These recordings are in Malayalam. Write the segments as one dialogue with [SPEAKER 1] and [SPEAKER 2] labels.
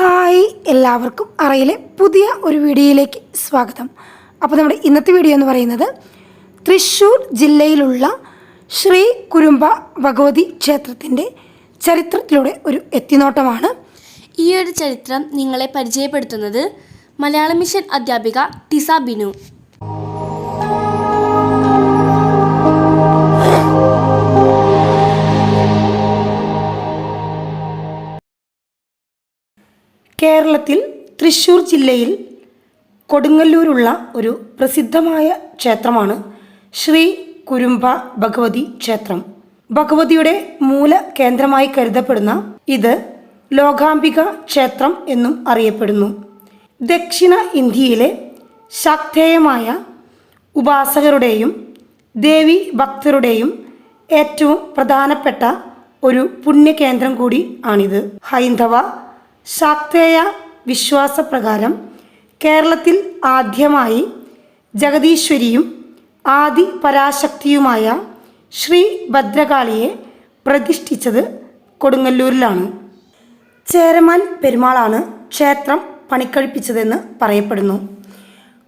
[SPEAKER 1] ഹായ് എല്ലാവർക്കും അറയിലെ പുതിയ ഒരു വീഡിയോയിലേക്ക് സ്വാഗതം. അപ്പോൾ നമ്മുടെ ഇന്നത്തെ വീഡിയോ എന്ന് പറയുന്നത് തൃശ്ശൂർ ജില്ലയിലുള്ള ശ്രീ കുരുമ്പ ഭഗവതി ക്ഷേത്രത്തിന്റെ ചരിത്രത്തിലൂടെ ഒരു എത്തിനോട്ടമാണ്.
[SPEAKER 2] ഈ ഒരു ചരിത്രം നിങ്ങളെ പരിചയപ്പെടുത്തുന്നത് മലയാള മിഷൻ അധ്യാപിക ടിസ ബിനു.
[SPEAKER 1] കേരളത്തിൽ തൃശ്ശൂർ ജില്ലയിൽ കൊടുങ്ങല്ലൂരുള്ള ഒരു പ്രസിദ്ധമായ ക്ഷേത്രമാണ് ശ്രീ കുരുമ്പ ഭഗവതി ക്ഷേത്രം. ഭഗവതിയുടെ മൂല കേന്ദ്രമായി കരുതപ്പെടുന്ന ഇത് ലോകാംബിക ക്ഷേത്രം എന്നും അറിയപ്പെടുന്നു. ദക്ഷിണ ഇന്ത്യയിലെ ശാക്തേയമായ ഉപാസകരുടെയും ദേവി ഭക്തരുടെയും ഏറ്റവും പ്രധാനപ്പെട്ട ഒരു പുണ്യകേന്ദ്രം കൂടി ആണിത്. ഹൈന്ദവ ശാക്തേയ വിശ്വാസപ്രകാരം കേരളത്തിൽ ആദ്യമായി ജഗദീശ്വരിയും ആദി പരാശക്തിയുമായ ശ്രീ ഭദ്രകാളിയെ പ്രതിഷ്ഠിച്ചത് കൊടുങ്ങല്ലൂരിലാണ്. ചേരമാൻ പെരുമാളാണ് ക്ഷേത്രം പണിക്കഴിപ്പിച്ചതെന്ന് പറയപ്പെടുന്നു.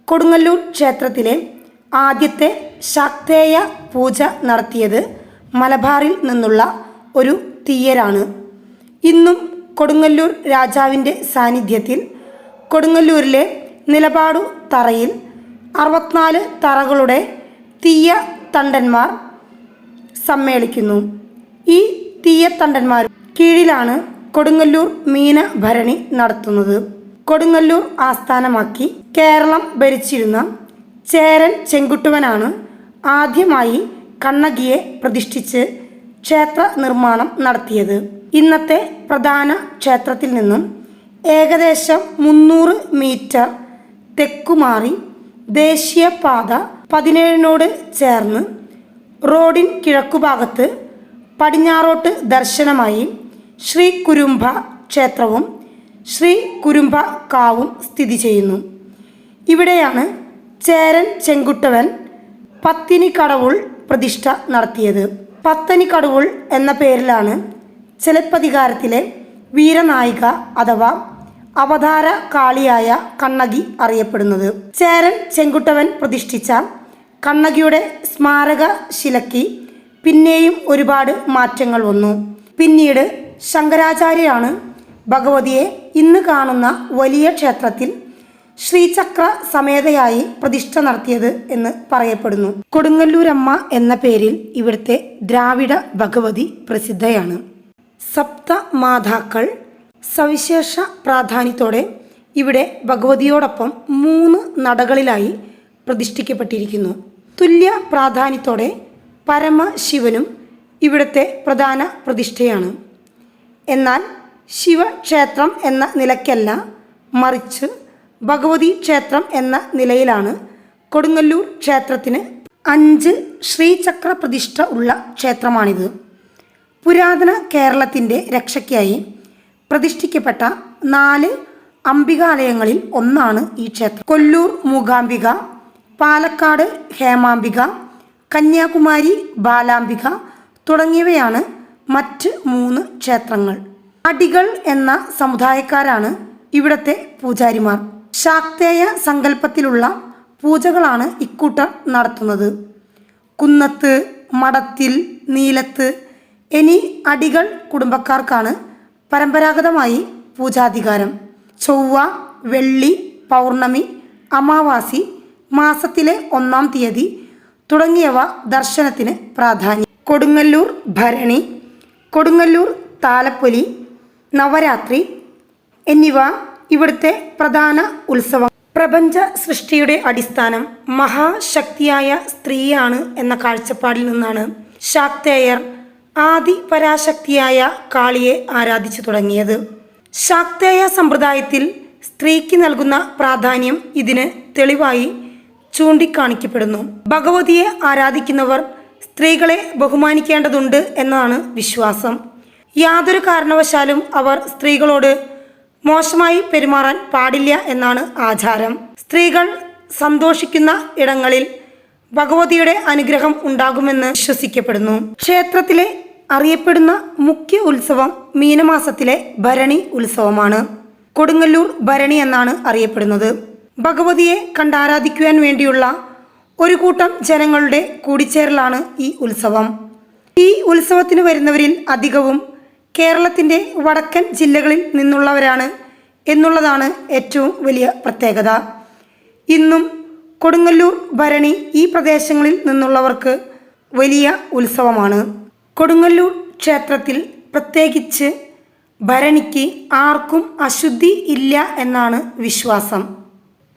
[SPEAKER 1] കൊടുങ്ങല്ലൂർ ക്ഷേത്രത്തിലെ ആദ്യത്തെ ശാക്തേയ പൂജ നടത്തിയത് മലബാറിൽ നിന്നുള്ള ഒരു തീയരാണ്. ഇന്നും കൊടുങ്ങല്ലൂർ രാജാവിന്റെ സാന്നിധ്യത്തിൽ കൊടുങ്ങല്ലൂരിലെ നിലപാടു തറയിൽ അറുപത്തിനാല് തറകളുടെ തീയ തണ്ടന്മാർ സമ്മേളിക്കുന്നു. ഈ തീയത്തണ്ടന്മാർ കീഴിലാണ് കൊടുങ്ങല്ലൂർ മീന ഭരണി നടത്തുന്നത്. കൊടുങ്ങല്ലൂർ ആസ്ഥാനമാക്കി കേരളം ഭരിച്ചിരുന്ന ചേരൻ ചെങ്കുട്ടുവനാണ് ആദ്യമായി കണ്ണകിയെ പ്രതിഷ്ഠിച്ച് ക്ഷേത്ര നിർമ്മാണം നടത്തിയത്. ഇന്നത്തെ പ്രധാന ക്ഷേത്രത്തിൽ നിന്നും ഏകദേശം മുന്നൂറ് മീറ്റർ തെക്കുമാറി ദേശീയപാത പതിനേഴിനോട് ചേർന്ന് റോഡിൻ കിഴക്കുഭാഗത്ത് പടിഞ്ഞാറോട്ട് ദർശനമായി ശ്രീ കുരുംബ ക്ഷേത്രവും ശ്രീ കുരുംബ കാവും സ്ഥിതി ചെയ്യുന്നു. ഇവിടെയാണ് ചേരൻ ചെങ്കുട്ടവൻ പത്തിനി കടവുൾ പ്രതിഷ്ഠ നടത്തിയത്. പത്തനി കടവുൾ എന്ന പേരിലാണ് ചിലപ്പതികാരത്തിലെ വീരനായിക അഥവാ അവതാര കാളിയായ കണ്ണകി അറിയപ്പെടുന്നത്. ചേരൻ ചെങ്കുട്ടവൻ പ്രതിഷ്ഠിച്ച കണ്ണകിയുടെ സ്മാരക ശിലയ്ക്ക് പിന്നെയും ഒരുപാട് മാറ്റങ്ങൾ വന്നു. പിന്നീട് ശങ്കരാചാര്യരാണ് ഭഗവതിയെ ഇന്ന് കാണുന്ന വലിയ ക്ഷേത്രത്തിൽ ശ്രീചക്ര സമേതയായി പ്രതിഷ്ഠ നടത്തിയത് എന്ന് പറയപ്പെടുന്നു. കൊടുങ്ങല്ലൂരമ്മ എന്ന പേരിൽ ഇവിടുത്തെ ദ്രാവിഡ ഭഗവതി പ്രസിദ്ധയാണ്. സപ്ത മാതാക്കൾ സവിശേഷ പ്രാധാന്യത്തോടെ ഇവിടെ ഭഗവതിയോടൊപ്പം മൂന്ന് നടകളിലായി പ്രതിഷ്ഠിക്കപ്പെട്ടിരിക്കുന്നു. തുല്യ പ്രാധാന്യത്തോടെ പരമശിവനും ഇവിടുത്തെ പ്രധാന പ്രതിഷ്ഠയാണ്. എന്നാൽ ശിവക്ഷേത്രം എന്ന നിലയ്ക്കല്ല മറിച്ച് ഭഗവതി ക്ഷേത്രം എന്ന നിലയിലാണ് കൊടുങ്ങല്ലൂർ ക്ഷേത്രത്തിന് അഞ്ച് ശ്രീചക്ര പ്രതിഷ്ഠ ഉള്ള ക്ഷേത്രമാണിത്. പുരാതന കേരളത്തിന്റെ രക്ഷയ്ക്കായി പ്രതിഷ്ഠിക്കപ്പെട്ട നാല് അംബികാലയങ്ങളിൽ ഒന്നാണ് ഈ ക്ഷേത്രം. കൊല്ലൂർ മൂകാംബിക പാലക്കാട് ഹേമാംബിക കന്യാകുമാരി ബാലാംബിക തുടങ്ങിയവയാണ് മറ്റ് മൂന്ന് ക്ഷേത്രങ്ങൾ. അടികൾ എന്ന സമുദായക്കാരാണ് ഇവിടത്തെ പൂജാരിമാർ. ശാക്തേയ സങ്കല്പത്തിലുള്ള പൂജകളാണ് ഇക്കൂട്ടർ നടത്തുന്നത്. കുന്നത്ത് മടത്തിൽ നീലത്ത് എന്നീ അടികൾ കുടുംബക്കാർക്കാണ് പരമ്പരാഗതമായി പൂജാധികാരം. ചൊവ്വ വെള്ളി പൗർണമി അമാവാസി മാസത്തിലെ ഒന്നാം തീയതി തുടങ്ങിയവ ദർശനത്തിന് പ്രാധാന്യം. കൊടുങ്ങല്ലൂർ ഭരണി കൊടുങ്ങല്ലൂർ താലപ്പൊലി നവരാത്രി എന്നിവ ഇവിടുത്തെ പ്രധാന ഉത്സവം. പ്രപഞ്ച സൃഷ്ടിയുടെ അടിസ്ഥാനം മഹാശക്തിയായ സ്ത്രീയാണ് എന്ന കാഴ്ചപ്പാടിൽ നിന്നാണ്. ശാക്തേയർ ആദി പരാശക്തിയായ കാളിയെ ആരാധിച്ചു തുടങ്ങിയത്. ശാക്തേയ സമ്പ്രദായത്തിൽ സ്ത്രീക്ക് നൽകുന്ന പ്രാധാന്യം ഇതിന് തെളിവായി ചൂണ്ടിക്കാണിക്കപ്പെടുന്നു. ഭഗവതിയെ ആരാധിക്കുന്നവർ സ്ത്രീകളെ ബഹുമാനിക്കേണ്ടതുണ്ട് എന്നാണ് വിശ്വാസം. യാതൊരു കാരണവശാലും അവർ സ്ത്രീകളോട് മോശമായി പെരുമാറാൻ പാടില്ല എന്നാണ് ആചാരം. സ്ത്രീകൾ സന്തോഷിക്കുന്ന ഇടങ്ങളിൽ ഭഗവതിയുടെ അനുഗ്രഹം ഉണ്ടാകുമെന്ന് വിശ്വസിക്കപ്പെടുന്നു. ക്ഷേത്രത്തിലെ അറിയപ്പെടുന്ന മുഖ്യ ഉത്സവം മീനമാസത്തിലെ ഭരണി ഉത്സവമാണ്. കൊടുങ്ങല്ലൂർ ഭരണി എന്നാണ് അറിയപ്പെടുന്നത്. ഭഗവതിയെ കണ്ടാരാധിക്കുവാൻ വേണ്ടിയുള്ള ഒരു കൂട്ടം ജനങ്ങളുടെ കൂടിച്ചേരലാണ് ഈ ഉത്സവം. ഈ ഉത്സവത്തിന് വരുന്നവരിൽ അധികവും കേരളത്തിന്റെ വടക്കൻ ജില്ലകളിൽ നിന്നുള്ളവരാണ് എന്നുള്ളതാണ് ഏറ്റവും വലിയ പ്രത്യേകത. ഇന്നും കൊടുങ്ങല്ലൂർ ഭരണി ഈ പ്രദേശങ്ങളിൽ നിന്നുള്ളവർക്ക് വലിയ ഉത്സവമാണ്. കൊടുങ്ങല്ലൂർ ക്ഷേത്രത്തിൽ പ്രത്യേകിച്ച് ഭരണിക്ക് ആർക്കും അശുദ്ധി ഇല്ല എന്നാണ് വിശ്വാസം.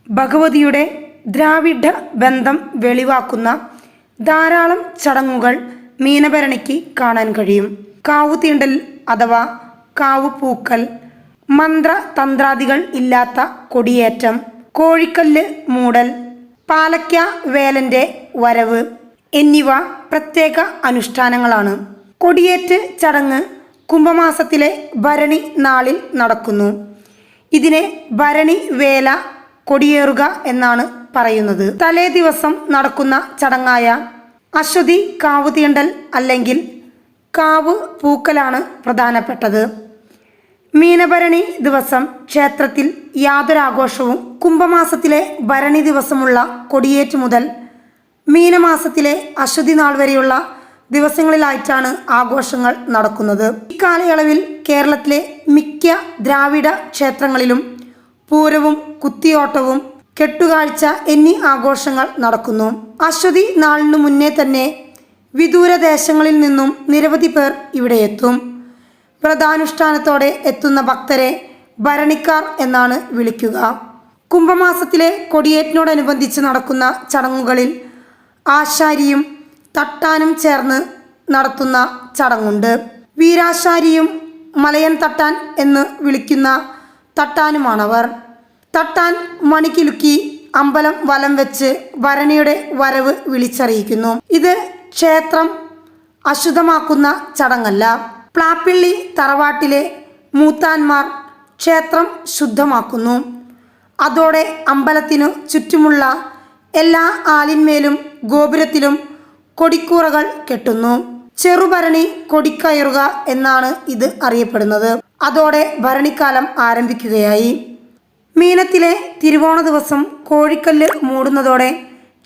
[SPEAKER 1] ഭഗവതിയുടെ ദ്രാവിഡ ബന്ധം വെളിവാക്കുന്ന ധാരാളം ചടങ്ങുകൾ മീനഭരണിക്ക് കാണാൻ കഴിയും. കാവു തീണ്ടൽ അഥവാ കാവു പൂക്കൽ മന്ത്ര തന്ത്രാദികൾ ഇല്ലാത്ത കൊടിയേറ്റം കോഴിക്കല്ല് മൂടൽ പാലക്ക വേലന്റെ വരവ് എന്നിവ പ്രത്യേക അനുഷ്ഠാനങ്ങളാണ്. കൊടിയേറ്റ് ചടങ്ങ് കുംഭമാസത്തിലെ ഭരണി നാളിൽ നടക്കുന്നു. ഇതിനെ ഭരണി വേല കൊടിയേറുക എന്നാണ് പറയുന്നത്. തലേ ദിവസം നടക്കുന്ന ചടങ്ങായ അശ്വതി കാവ് തീണ്ടൽ അല്ലെങ്കിൽ കാവ് പൂക്കലാണ് പ്രധാനപ്പെട്ടത്. മീനഭരണി ദിവസം ക്ഷേത്രത്തിൽ യാതൊരാഘോഷവും കുംഭമാസത്തിലെ ഭരണി ദിവസമുള്ള കൊടിയേറ്റ് മുതൽ മീനമാസത്തിലെ അശ്വതി നാൾ വരെയുള്ള ദിവസങ്ങളിലായിട്ടാണ് ആഘോഷങ്ങൾ നടക്കുന്നത്. ഇക്കാലയളവിൽ കേരളത്തിലെ മിക്ക ദ്രാവിഡ ക്ഷേത്രങ്ങളിലും പൂരവും കുത്തിയോട്ടവും കെട്ടുകാഴ്ച എന്നീ ആഘോഷങ്ങൾ നടക്കുന്നു. അശ്വതി നാളിനു മുന്നേ തന്നെ വിദൂരദേശങ്ങളിൽ നിന്നും നിരവധി പേർ ഇവിടെ എത്തും. വ്രതാനുഷ്ഠാനത്തോടെ എത്തുന്ന ഭക്തരെ ഭരണിക്കാർ എന്നാണ് വിളിക്കുക. കുംഭമാസത്തിലെ കൊടിയേറ്റിനോടനുബന്ധിച്ച് നടക്കുന്ന ചടങ്ങുകളിൽ ആശാരിയും തട്ടാനും ചേർന്ന് നടത്തുന്ന ചടങ്ങുണ്ട്. വീരാശാരിയും മലയൻ തട്ടാൻ എന്ന് വിളിക്കുന്ന തട്ടാനുമാണവർ. തട്ടാൻ മണിക്കിലുക്കി അമ്പലം വലം വെച്ച് ഭരണിയുടെ വരവ് വിളിച്ചറിയിക്കുന്നു. ഇത് ക്ഷേത്രം അശുദ്ധമാക്കുന്ന ചടങ്ങല്ല. പ്ലാപ്പിള്ളി തറവാട്ടിലെ മൂത്താന്മാർ ക്ഷേത്രം ശുദ്ധമാക്കുന്നു. അതോടെ അമ്പലത്തിനു ചുറ്റുമുള്ള എല്ലാ ആലിന്മേലും ഗോപുരത്തിലും കൊടിക്കൂറകൾ കെട്ടുന്നു. ചെറുഭരണി കൊടിക്കയറുക എന്നാണ് ഇത് അറിയപ്പെടുന്നത്. അതോടെ ഭരണിക്കാലം ആരംഭിക്കുകയായി. മീനത്തിലെ തിരുവോണ ദിവസം കോഴിക്കല്ല് മൂടുന്നതോടെ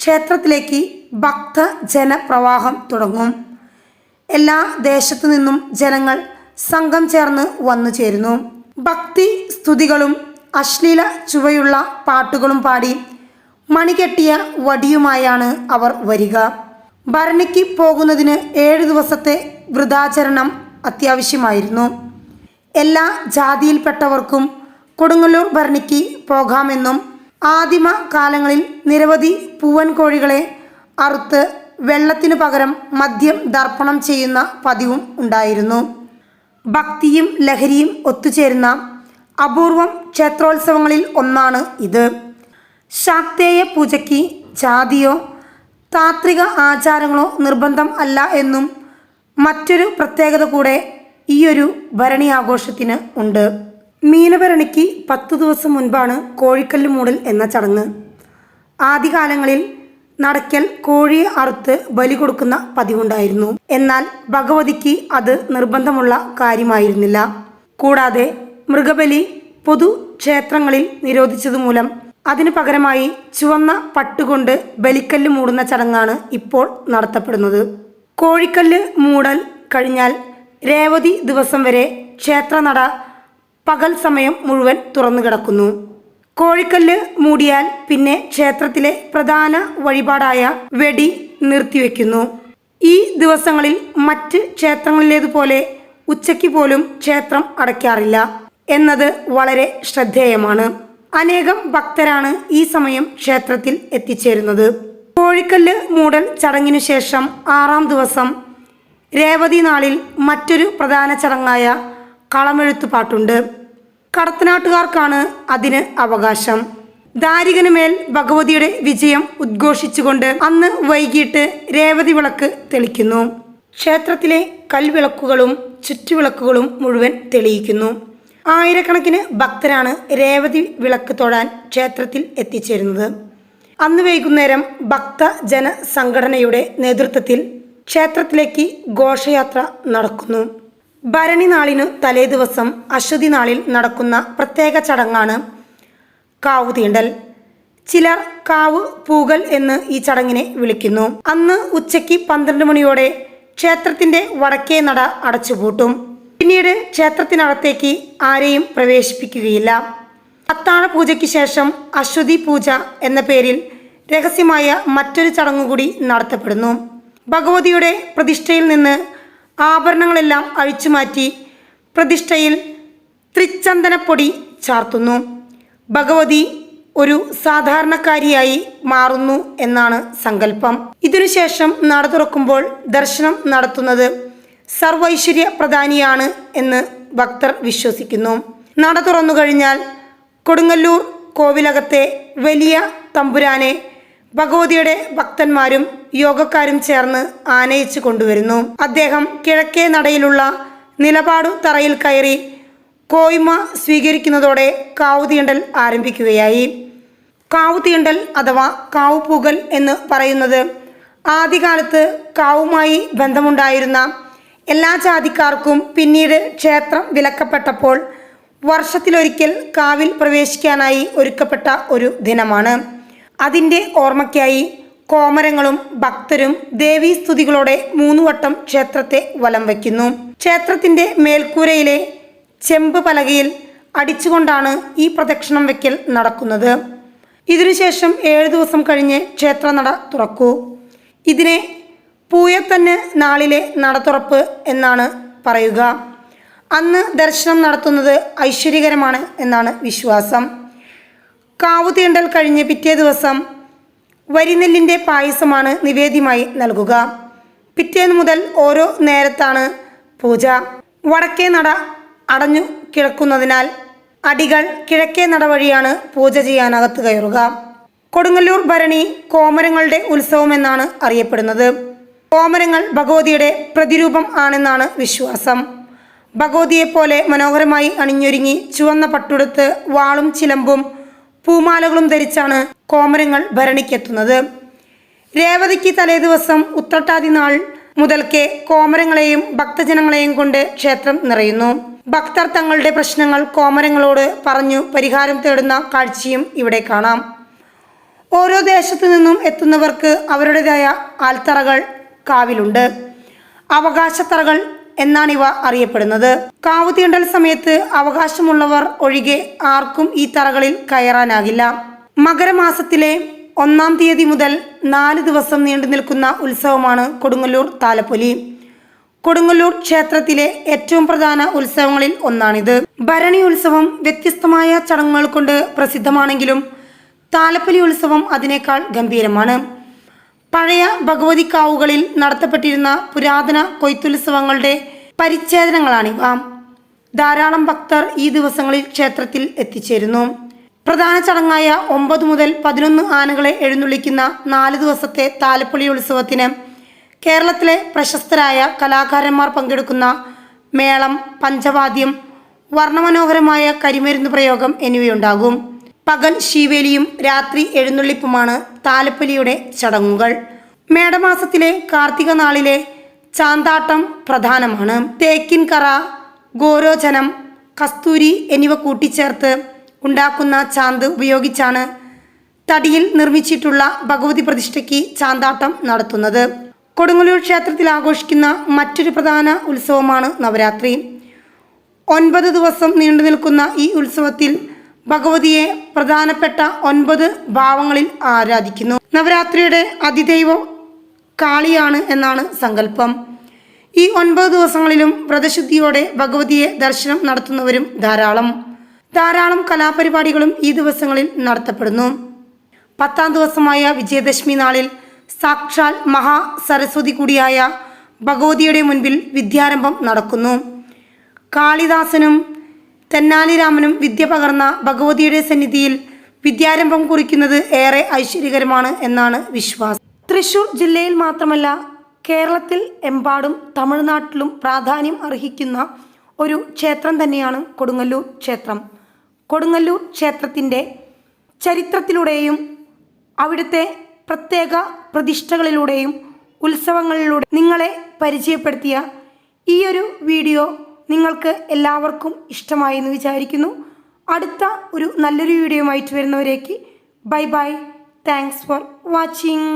[SPEAKER 1] ക്ഷേത്രത്തിലേക്ക് ഭക്ത ജനപ്രവാഹം തുടങ്ങും. എല്ലാ ദേശത്തു നിന്നും ജനങ്ങൾ സംഘം ചേർന്ന് വന്നു ചേരുന്നു. ഭക്തി സ്തുതികളും അശ്ലീല ചുവയുള്ള പാട്ടുകളും പാടി മണികെട്ടിയ വടിയുമായാണ് അവർ വരിക. ഭരണിക്ക് പോകുന്നതിന് ഏഴ് ദിവസത്തെ വൃതാചരണം അത്യാവശ്യമായിരുന്നു. എല്ലാ ജാതിയിൽപ്പെട്ടവർക്കും കൊടുങ്ങല്ലൂർ ഭരണിക്ക് പോകാമെന്നും ആദിമ കാലങ്ങളിൽ നിരവധി പൂവൻ കോഴികളെ അറുത്ത് വെള്ളത്തിനു പകരം മദ്യം ദർപ്പണം ചെയ്യുന്ന പതിവും ഉണ്ടായിരുന്നു. ഭക്തിയും ലഹരിയും ഒത്തുചേരുന്ന അപൂർവം ക്ഷേത്രോത്സവങ്ങളിൽ ഒന്നാണ് ഇത്. ശാക്തേയ പൂജയ്ക്ക് ജാതിയോ താത്രിക ആചാരങ്ങളോ നിർബന്ധം അല്ല എന്നും മറ്റൊരു പ്രത്യേകത കൂടെ ഈയൊരു ഭരണി ആഘോഷത്തിന് ഉണ്ട്. മീനഭരണിക്ക് പത്തു ദിവസം മുൻപാണ് കോഴിക്കല്ല് മൂടൽ എന്ന ചടങ്ങ്. ആദ്യകാലങ്ങളിൽ നടക്കൽ കോഴിയെ അറുത്ത് ബലി കൊടുക്കുന്ന പതിവുണ്ടായിരുന്നു. എന്നാൽ ഭഗവതിക്ക് അത് നിർബന്ധമുള്ള കാര്യമായിരുന്നില്ല. കൂടാതെ മൃഗബലി പൊതു ക്ഷേത്രങ്ങളിൽ നിരോധിച്ചതുമൂലം അതിനു പകരമായി ചുവന്ന പട്ടുകൊണ്ട് ബലിക്കല്ല് മൂടുന്ന ചടങ്ങാണ് ഇപ്പോൾ നടത്തപ്പെടുന്നത്. കോഴിക്കല്ല് മൂടൽ കഴിഞ്ഞാൽ രേവതി ദിവസം വരെ ക്ഷേത്രനട പകൽ സമയം മുഴുവൻ തുറന്നു കിടക്കുന്നു. കോഴിക്കല്ല് മൂടിയാൽ പിന്നെ ക്ഷേത്രത്തിലെ പ്രധാന വഴിപാടായ വെടി നിർത്തിവെക്കുന്നു. ഈ ദിവസങ്ങളിൽ മറ്റ് ക്ഷേത്രങ്ങളിലേതുപോലെ ഉച്ചയ്ക്ക് പോലും ക്ഷേത്രം അടയ്ക്കാറില്ല. എന്നത് വളരെ ശ്രദ്ധേയമാണ്. അനേകം ഭക്തരാണ് ഈ സമയം ക്ഷേത്രത്തിൽ എത്തിച്ചേരുന്നത്. കോഴിക്കല്ല് മൂടൽ ചടങ്ങിനു ശേഷം ആറാം ദിവസം രേവതി നാളിൽ മറ്റൊരു പ്രധാന ചടങ്ങായ കളമെഴുത്തുപാട്ടുണ്ട്. കടത്തനാട്ടുകാർക്കാണ് അതിന് അവകാശം. ദാരികന് മേൽ ഭഗവതിയുടെ വിജയം ഉദ്ഘോഷിച്ചുകൊണ്ട് അന്ന് വൈകിട്ട് രേവതി വിളക്ക് തെളിക്കുന്നു. ക്ഷേത്രത്തിലെ കൽവിളക്കുകളും ചുറ്റുവിളക്കുകളും മുഴുവൻ തെളിയിക്കുന്നു. ആയിരക്കണക്കിന് ഭക്തരാണ് രേവതി വിളക്ക് തൊഴാൻ ക്ഷേത്രത്തിൽ എത്തിച്ചേരുന്നത്. അന്ന് വൈകുന്നേരം ഭക്ത ജന സംഘടനയുടെ നേതൃത്വത്തിൽ ക്ഷേത്രത്തിലേക്ക് ഘോഷയാത്ര നടക്കുന്നു. ഭരണി നാളിനു തലേദിവസം അശ്വതി നാളിൽ നടക്കുന്ന പ്രത്യേക ചടങ്ങാണ് കാവ് തീണ്ടൽ. ചിലർ കാവ് പൂകൽ എന്ന് ഈ ചടങ്ങിനെ വിളിക്കുന്നു. അന്ന് ഉച്ചയ്ക്ക് പന്ത്രണ്ട് മണിയോടെ ക്ഷേത്രത്തിന്റെ വടക്കേ നട അടച്ചുപൂട്ടും. പിന്നീട് ക്ഷേത്രത്തിനകത്തേക്ക് ആരെയും പ്രവേശിപ്പിക്കുകയില്ല. അത്താഴ പൂജയ്ക്ക് ശേഷം അശ്വതി പൂജ എന്ന പേരിൽ രഹസ്യമായ മറ്റൊരു ചടങ്ങുകൂടി നടത്തപ്പെടുന്നു. ഭഗവതിയുടെ പ്രതിഷ്ഠയിൽ നിന്ന് ആഭരണങ്ങളെല്ലാം അഴിച്ചുമാറ്റി പ്രതിഷ്ഠയിൽ ത്രിച്ചന്ദനപ്പൊടി ചാർത്തുന്നു. ഭഗവതി ഒരു സാധാരണക്കാരിയായി മാറുന്നു എന്നാണ് സങ്കല്പം. ഇതിനുശേഷം നട തുറക്കുമ്പോൾ ദർശനം നടത്തുന്നത് സർവൈശ്വര്യ പ്രധാനിയാണ് എന്ന് ഭക്തർ വിശ്വസിക്കുന്നു. നട തുറന്നു കഴിഞ്ഞാൽ കൊടുങ്ങല്ലൂർ കോവിലകത്തെ വലിയ തമ്പുരാനെ ഭഗവതിയുടെ ഭക്തന്മാരും യോഗക്കാരും ചേർന്ന് ആനയിച്ചു കൊണ്ടുവരുന്നു. അദ്ദേഹം കിഴക്കേ നടയിലുള്ള നിലപാടു തറയിൽ കയറി കോയ്മ സ്വീകരിക്കുന്നതോടെ കാവുതീണ്ടൽ ആരംഭിക്കുകയായി. കാവുതീണ്ടൽ അഥവാ കാവുപൂകൽ എന്ന് പറയുന്നത് ആദ്യകാലത്ത് കാവുമായി ബന്ധമുണ്ടായിരുന്ന എല്ലാ ജാതിക്കാർക്കും പിന്നീട് ക്ഷേത്രം വിലക്കപ്പെട്ടപ്പോൾ വർഷത്തിലൊരിക്കൽ കാവിൽ പ്രവേശിക്കാനായി ഒരുക്കപ്പെട്ട ഒരു ദിനമാണ്. അതിന്റെ ഓർമ്മയ്ക്കായി കോമരങ്ങളും ഭക്തരും ദേവീസ്തുതികളോടെ മൂന്നു വട്ടം ക്ഷേത്രത്തെ വലം വയ്ക്കുന്നു. ക്ഷേത്രത്തിന്റെ മേൽക്കൂരയിലെ ചെമ്പ് പലകയിൽ അടിച്ചുകൊണ്ടാണ് ഈ പ്രദക്ഷിണം വയ്ക്കൽ നടക്കുന്നത്. ഇതിനുശേഷം ഏഴ് ദിവസം കഴിഞ്ഞ് ക്ഷേത്രനട തുറക്കൂ. ഇതിനെ പൂയത്തന്നെ നാളിലെ നടത്തുറപ്പ് എന്നാണ് പറയുക. അന്ന് ദർശനം നടത്തുന്നത് ഐശ്വര്യകരമാണ് എന്നാണ് വിശ്വാസം. കാവുതീണ്ടൽ കഴിഞ്ഞ് പിറ്റേ ദിവസം വരിനെല്ലിന്റെ പായസമാണ് നിവേദ്യമായി നൽകുക. പിറ്റേന്ന് മുതൽ ഓരോ നേരത്താണ് പൂജ. വടക്കേ നട അടഞ്ഞു കിടക്കുന്നതിനാൽ അടികൾ കിഴക്കേ നട വഴിയാണ് പൂജ ചെയ്യാനകത്ത് കയറുക. കൊടുങ്ങല്ലൂർ ഭരണി കോമരങ്ങളുടെ ഉത്സവമെന്നാണ് അറിയപ്പെടുന്നത്. കോമരങ്ങൾ ഭഗവതിയുടെ പ്രതിരൂപം ആണെന്നാണ് വിശ്വാസം. ഭഗവതിയെപ്പോലെ മനോഹരമായി അണിഞ്ഞൊരുങ്ങി ചുവന്ന പട്ടുടുത്ത് വാളും ചിലമ്പും പൂമാലകളും ധരിച്ചാണ് കോമരങ്ങൾ ഭരണിക്കെത്തുന്നത്. രേവതിക്ക് തലേദിവസം ഉത്രട്ടാതി നാൾ മുതൽക്കേ കോമരങ്ങളെയും ഭക്തജനങ്ങളെയും കൊണ്ട് ക്ഷേത്രം നിറയുന്നു. ഭക്തർ തങ്ങളുടെ പ്രശ്നങ്ങൾ കോമരങ്ങളോട് പറഞ്ഞു പരിഹാരം തേടുന്ന കാഴ്ചയും ഇവിടെ കാണാം. ഓരോ ദേശത്തു നിന്നും എത്തുന്നവർക്ക് അവരുടേതായ ആൽത്തറകൾ കാവിലുണ്ട്. അവകാശത്തറകൾ എന്നാണിവ അറിയപ്പെടുന്നത്. കാവ് തീണ്ടൽ സമയത്ത് അവകാശമുള്ളവർ ഒഴികെ ആർക്കും ഈ തറകളിൽ കയറാനാകില്ല. മകരമാസത്തിലെ ഒന്നാം തീയതി മുതൽ നാല് ദിവസം നീണ്ടു നിൽക്കുന്ന ഉത്സവമാണ് കൊടുങ്ങല്ലൂർ താലപ്പൊലി. കൊടുങ്ങല്ലൂർ ക്ഷേത്രത്തിലെ ഏറ്റവും പ്രധാന ഉത്സവങ്ങളിൽ ഒന്നാണിത്. ഭരണി ഉത്സവം വ്യത്യസ്തമായ ചടങ്ങുകൾ കൊണ്ട് പ്രസിദ്ധമാണെങ്കിലും താലപ്പൊലി ഉത്സവം അതിനേക്കാൾ ഗംഭീരമാണ്. പഴയ ഭഗവതിക്കാവുകളിൽ നടത്തപ്പെട്ടിരുന്ന പുരാതന കൊയ്ത്തുത്സവങ്ങളുടെ പരിച്ഛേദനങ്ങളാണിവ ധാരാളം ഭക്തർ ഈ ദിവസങ്ങളിൽ ക്ഷേത്രത്തിൽ എത്തിച്ചേരുന്നു. പ്രധാന ചടങ്ങായ ഒമ്പത് മുതൽ പതിനൊന്ന് ആനകളെ എഴുന്നള്ളിക്കുന്ന നാല് ദിവസത്തെ താലപ്പൊലി ഉത്സവത്തിന് കേരളത്തിലെ പ്രശസ്തരായ കലാകാരന്മാർ പങ്കെടുക്കുന്ന മേളം പഞ്ചവാദ്യം വർണമനോഹരമായ കരിമരുന്ന് പ്രയോഗം എന്നിവയുണ്ടാകും. പകൽ ശീവേലിയും രാത്രി എഴുന്നള്ളിപ്പുമാണ് താലപ്പൊലിയുടെ ചടങ്ങുകൾ. മേടമാസത്തിലെ കാർത്തിക നാളിലെ ചാന്താട്ടം പ്രധാനമാണ്. തേക്കിൻകറ ഗോരോചനം കസ്തൂരി എന്നിവ കൂട്ടിച്ചേർത്ത് ഉണ്ടാക്കുന്ന ചാന്ത് ഉപയോഗിച്ചാണ് തടിയിൽ നിർമ്മിച്ചിട്ടുള്ള ഭഗവതി പ്രതിഷ്ഠയ്ക്ക് ചാന്താട്ടം നടത്തുന്നത്. കൊടുങ്ങല്ലൂർ ക്ഷേത്രത്തിൽ ആഘോഷിക്കുന്ന മറ്റൊരു പ്രധാന ഉത്സവമാണ് നവരാത്രി. ഒൻപത് ദിവസം നീണ്ടു നിൽക്കുന്ന ഈ ഉത്സവത്തിൽ ഭഗവതിയെ പ്രധാനപ്പെട്ട ഒൻപത് ഭാവങ്ങളിൽ ആരാധിക്കുന്നു. നവരാത്രിയുടെ അതിദൈവം കാളിയാണ് എന്നാണ് സങ്കല്പം. ഈ ഒൻപത് ദിവസങ്ങളിലും വ്രതശുദ്ധിയോടെ ഭഗവതിയെ ദർശനം നടത്തുന്നവരും ധാരാളം. ധാരാളം കലാപരിപാടികളും ഈ ദിവസങ്ങളിൽ നടത്തപ്പെടുന്നു. പത്താം ദിവസമായ വിജയദശമി നാളിൽ സാക്ഷാൽ മഹാ സരസ്വതി കൂടിയായ ഭഗവതിയുടെ മുൻപിൽ വിദ്യാരംഭം നടക്കുന്നു. കാളിദാസനും തെന്നാലിരാമനും വിദ്യ പകർന്ന ഭഗവതിയുടെ സന്നിധിയിൽ വിദ്യാരംഭം കുറിക്കുന്നത് ഏറെ ഐശ്വര്യകരമാണ് എന്നാണ് വിശ്വാസം. തൃശൂർ ജില്ലയിൽ മാത്രമല്ല കേരളത്തിൽ എമ്പാടും തമിഴ്നാട്ടിലും പ്രാധാന്യം അർഹിക്കുന്ന ഒരു ക്ഷേത്രം തന്നെയാണ് കൊടുങ്ങല്ലൂർ ക്ഷേത്രം. കൊടുങ്ങല്ലൂർ ക്ഷേത്രത്തിന്റെ ചരിത്രത്തിലൂടെയും അവിടുത്തെ പ്രത്യേക പ്രതിഷ്ഠകളിലൂടെയും ഉത്സവങ്ങളിലൂടെ നിങ്ങളെ പരിചയപ്പെടുത്തിയ ഈ ഒരു വീഡിയോ നിങ്ങൾക്ക് എല്ലാവർക്കും ഇഷ്ടമായി എന്ന് വിചാരിക്കുന്നു. അടുത്ത ഒരു നല്ലൊരു വീഡിയോ ആയിട്ട് വരുന്നവരേക്ക് bye bye. Thanks for watching